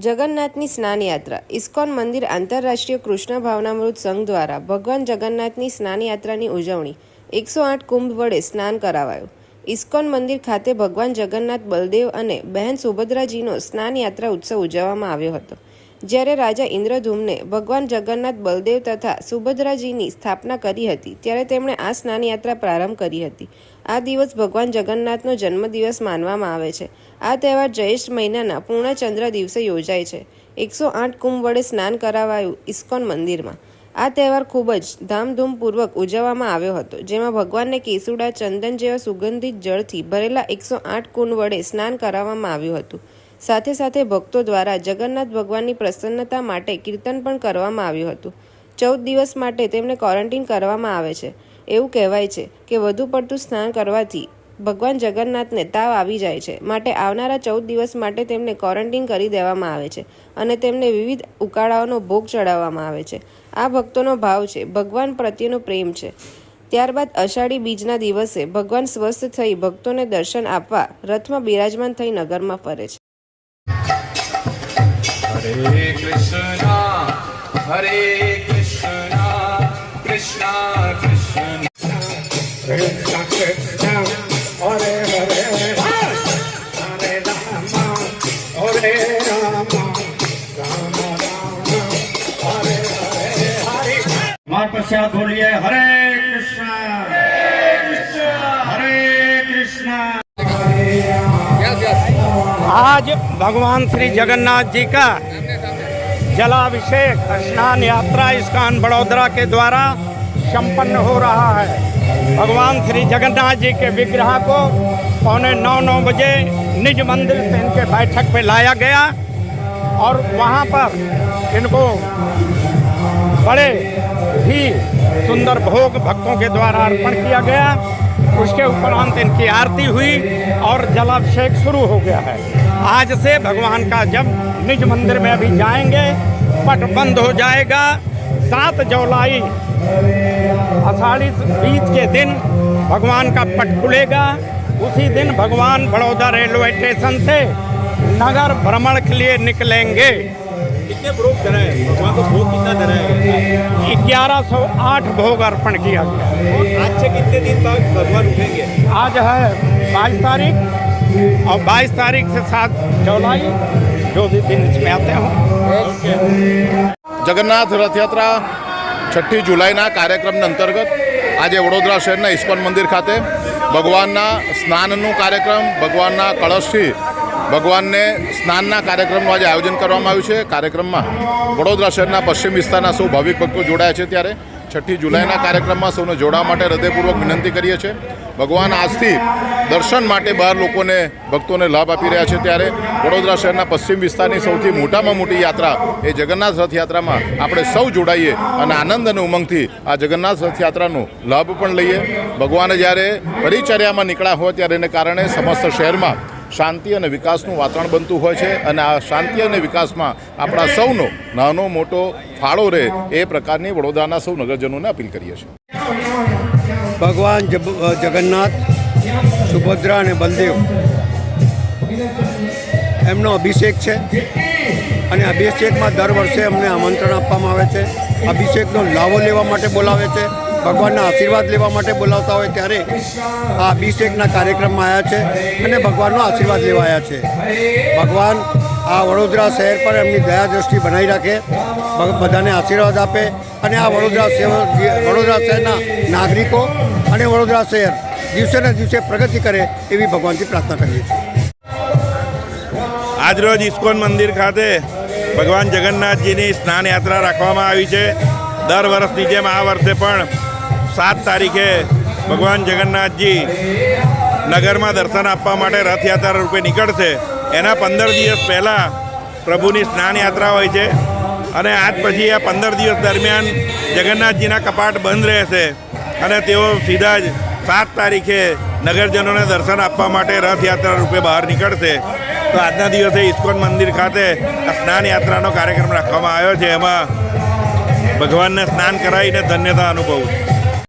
જગન્નાથની સ્નાન યાત્રા ઇસ્કોન મંદિર આંતરરાષ્ટ્રીય કૃષ્ણ ભાવનામૃત સંઘ દ્વારા ભગવાન જગન્નાથની સ્નાન યાત્રાની ઉજવણી એકસો આઠ કુંભ વડે સ્નાન કરાવાયું. ઇસ્કોન મંદિર ખાતે ભગવાન જગન્નાથ બલદેવ અને બહેન સુભદ્રાજીનો સ્નાન યાત્રા ઉત્સવ ઉજવવામાં આવ્યો હતો. જ્યારે રાજા ઇન્દ્રધૂમને ભગવાન જગન્નાથ, બલદેવ તથા સુભદ્રાજીની સ્થાપના કરી હતી, ત્યારે તેમણે આ સ્નાન યાત્રા પ્રારંભ કરી હતી. આ દિવસ ભગવાન જગન્નાથનો જન્મદિવસ માનવામાં આવે છે. આ તહેવાર જયેષ્ઠ મહિનાના પૂર્ણચંદ્ર દિવસે યોજાય છે. એકસો આઠ કુંભ વડે સ્નાન કરાવાયું ઇસ્કોન મંદિરમાં. આ તહેવાર ખૂબ જ ધામધૂમપૂર્વક ઉજવવામાં આવ્યો હતો, જેમાં ભગવાનને કેસુડા, ચંદન જેવા સુગંધિત જળથી ભરેલા એકસો આઠ કુંડ વડે સ્નાન કરાવવામાં આવ્યું હતું. સાથે સાથે ભક્તો દ્વારા જગન્નાથ ભગવાનની પ્રસન્નતા માટે કીર્તન પણ કરવામાં આવ્યું હતું. ચૌદ દિવસ માટે તેમને ક્વોરન્ટીન કરવામાં આવે છે. એવું કહેવાય છે કે વધુ પડતું સ્નાન કરવાથી ભગવાન જગન્નાથને તાવ આવી જાય છે. માટે આવનારા ચૌદ દિવસ માટે તેમને ક્વોરન્ટીન કરી દેવામાં આવે છે અને તેમને વિવિધ ઉકાળાઓનો ભોગ ચડાવવામાં આવે છે. આ ભક્તોનો ભાવ છે, ભગવાન પ્રત્યેનો પ્રેમ છે. ત્યારબાદ અષાઢી બીજના દિવસે ભગવાન સ્વસ્થ થઈ ભક્તોને દર્શન આપવા રથમાં બિરાજમાન થઈ નગરમાં ફરે છે. Hare Krishna, Hare Krishna, Krishna Krishna. Krishna Krishna, Hare Hare, Hare Rama, Hare Rama, Rama Rama, Hare Hare, Hare. मार प्रसाद बोलिए हरे कृष्णा हरे कृष्णा हरे कृष्णा आज भगवान श्री जगन्नाथ जी का जलाभिषेक स्नान यात्रा इस्कान बड़ोदरा के द्वारा संपन्न हो रहा है। भगवान श्री जगन्नाथ जी के विग्रह को पौने नौ नौ बजे निज मंदिर से इनके बैठक पे लाया गया और वहाँ पर इनको बड़े ही सुंदर भोग भक्तों के द्वारा अर्पण किया गया। उसके उपरांत इनकी आरती हुई और जलाभिषेक शुरू हो गया है। आज से भगवान का जब निज मंदिर में अभी जाएँगे, पट बंद हो जाएगा। सात जुलाई, आषाढ़ी बीज के दिन भगवान का पट खुलेगा। उसी दिन भगवान बड़ौदा रेलवे स्टेशन से नगर भ्रमण के लिए निकलेंगे। कितने भोग धराए भगवान को भोग कितना धराए ग्यारह सौ आठ भोग अर्पण किया गया आज से कितने दिन तक भगवान उठेंगे आज है बाईस तारीख और बाईस तारीख से सात जुलाई जो भी दिन इसमें आते हों જગન્નાથ રથયાત્રા છઠ્ઠી જુલાઈના કાર્યક્રમના અંતર્ગત આજે વડોદરા શહેરના ઇસ્કોન મંદિર ખાતે ભગવાનના સ્નાનનું કાર્યક્રમ ભગવાનના કળશથી ભગવાનને સ્નાનના કાર્યક્રમનું આજે આયોજન કરવામાં આવ્યું છે. કાર્યક્રમમાં વડોદરા શહેરના પશ્ચિમ વિસ્તારના સૌ ભાવિક ભક્તો જોડાયા છે ત્યારે છઠ્ઠી જુલાઈના કાર્યક્રમમાં સૌને જોડાવા માટે હૃદયપૂર્વક વિનંતી કરીએ છીએ. ભગવાન આજથી દર્શન માટે બહાર લોકોને, ભક્તોને લાભ આપી રહ્યા છે ત્યારે વડોદરા શહેરના પશ્ચિમ વિસ્તારની સૌથી મોટામાં મોટી યાત્રા એ જગન્નાથ રથયાત્રામાં આપણે સૌ જોડાઈએ અને આનંદ અને ઉમંગથી આ જગન્નાથ રથયાત્રાનો લાભ પણ લઈએ. ભગવાને જ્યારે પરિચર્યામાં નીકળ્યા હોય ત્યારે એને કારણે સમસ્ત શહેરમાં શાંતિ અને વિકાસનું વાતાવરણ બનતું હોય છે અને આ શાંતિ અને વિકાસમાં આપણા સૌનો નાનો મોટો ફાળો રહે એ પ્રકારની વડોદરાના સૌ નગરજનોને અપીલ કરીએ છીએ. ભગવાન જગન્નાથ, સુભદ્રા અને બલદેવ. એમનો અભિષેક છે. અને અભિષેકમાં દર વર્ષે અમને આમંત્રણ આપવામાં આવે છે. અભિષેકનો લાવો લેવા માટે બોલાવે છે. ભગવાનના આશીર્વાદ લેવા માટે બોલાવતા હોય ત્યારે આ અભિષેકના કાર્યક્રમમાં આવ્યા છે અને ભગવાનનો આશીર્વાદ લેવા આવ્યા છે. ભગવાન આ વડોદરા શહેર પર એમની દયા દ્રષ્ટિ બનાવી રાખે. બધાને આશીર્વાદ આપે અને આ વડોદરા શહેર વડોદરા શહેરના નાગરિકો અને વડોદરા શહેર દિવસે ને દિવસે પ્રગતિ કરે એવી ભગવાનથી પ્રાર્થના કરીએ છીએ. આજરોજ ઇસ્કોન મંદિર ખાતે ભગવાન જગન્નાથજીની સ્નાન યાત્રા રાખવામાં આવી છે. દર વર્ષની જેમ આ વર્ષે પણ સાત તારીખે ભગવાન જગન્નાથજી નગરમાં દર્શન આપવા માટે રથયાત્રા રૂપે નીકળશે. એના પંદર દિવસ પહેલાં પ્રભુની સ્નાન યાત્રા હોય છે અને આજ પછી આ પંદર દિવસ દરમિયાન જગન્નાથજીના કપાટ બંધ રહેશે અને તેઓ સીધા જ સાત તારીખે નગરજનોને દર્શન આપવા માટે રથયાત્રા રૂપે બહાર નીકળશે. તો આજના દિવસે ઇસ્કોન મંદિર ખાતે સ્નાન યાત્રાનો કાર્યક્રમ રાખવામાં આવ્યો છે. એમાં ભગવાનને સ્નાન કરાવીને ધન્યતા અનુભવું